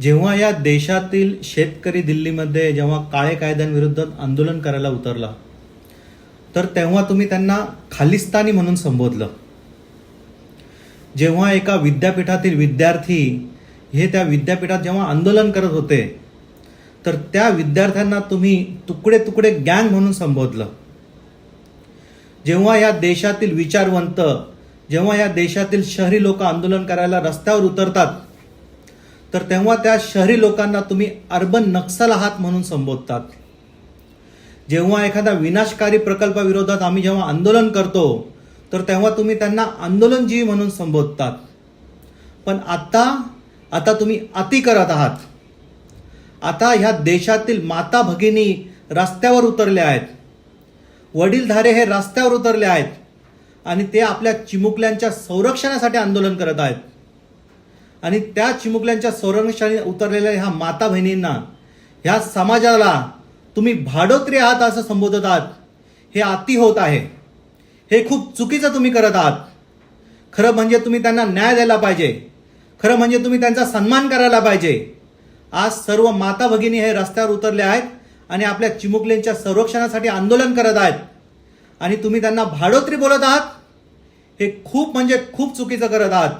जेव्हा या देशातील शेतकरी दिल्लीमध्ये जेव्हा काळे कायद्यांविरुद्ध आंदोलन करायला उतरला तर तेव्हा तुम्ही त्यांना खालिस्तानी म्हणून संबोधलं. जेव्हा एका विद्यापीठातील विद्यार्थी हे त्या विद्यापीठात जेव्हा आंदोलन करत होते तर त्या विद्यार्थ्यांना तुम्ही तुकडे तुकडे गँग म्हणून संबोधलं. जेव्हा या देशातील विचारवंत जेव्हा या देशातील शहरी लोक आंदोलन करायला रस्त्यावर उतरतात तर तेव्हा त्या शहरी लोकांना तुम्ही अर्बन नक्सल आहात म्हणून संबोधतात. जेव्हा एखादा विनाशकारी प्रकल्पाविरोधात आम्ही जेव्हा आंदोलन करतो तर तेव्हा तुम्ही त्यांना आंदोलनजीवी म्हणून संबोधतात. पण आता आता तुम्ही अति करत आहात. आता ह्या देशातील माता भगिनी रस्त्यावर उतरल्या आहेत. वडीलधारे हे रस्त्यावर उतरले आहेत आणि ते आपल्या चिमुकल्यांच्या संरक्षणासाठी आंदोलन करत आहेत. आणि त्या चिमुकल्यांच्या संरक्षणाने उतरलेल्या ह्या माता बहिणींना ह्या समाजाला तुम्ही भाडोत्री आहात असं संबोधत आहात हे अति होत आहे. हे खूप चुकीचं तुम्ही करत आहात. खरं म्हणजे तुम्ही त्यांना न्याय द्यायला पाहिजे. खरं म्हणजे तुम्ही त्यांचा सन्मान करायला पाहिजे. आज सर्व माता भगिनी हे रस्त्यावर उतरले आहेत आणि आपल्या चिमुकल्यांच्या संरक्षणासाठी आंदोलन करत आहेत. आणि तुम्ही त्यांना भाडोत्री बोलत आहात हे खूप म्हणजे खूप चुकीचं करत आहात.